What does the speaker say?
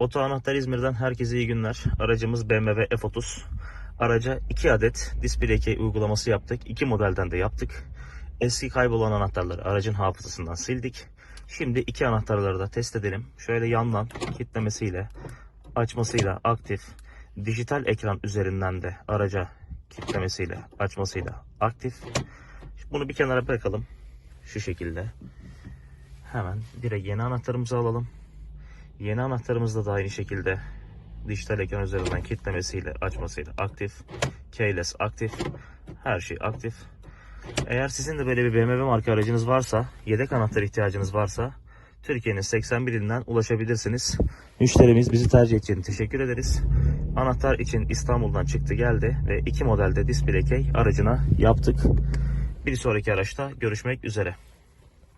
Oto Anahtar İzmir'den herkese iyi günler. Aracımız BMW F30. Araca 2 adet Display Key uygulaması yaptık. 2 modelden de yaptık. Eski kaybolan anahtarları aracın hafızasından sildik. Şimdi iki anahtarları da test edelim. Şöyle yandan kilitlemesiyle, açmasıyla aktif, dijital ekran üzerinden de araca kilitlemesiyle, açmasıyla aktif. Bunu bir kenara bırakalım. Şu şekilde. Hemen direkt yeni anahtarımızı alalım. Yeni anahtarımızda da aynı şekilde dijital ekran üzerinden kilitlemesiyle açmasıyla aktif. Keyless aktif. Her şey aktif. Eğer sizin de böyle bir BMW marka aracınız varsa, yedek anahtar ihtiyacınız varsa Türkiye'nin 81 ilinden ulaşabilirsiniz. Müşterimiz bizi tercih için teşekkür ederiz. Anahtar için İstanbul'dan çıktı geldi ve iki modelde display key aracına yaptık. Bir sonraki araçta görüşmek üzere.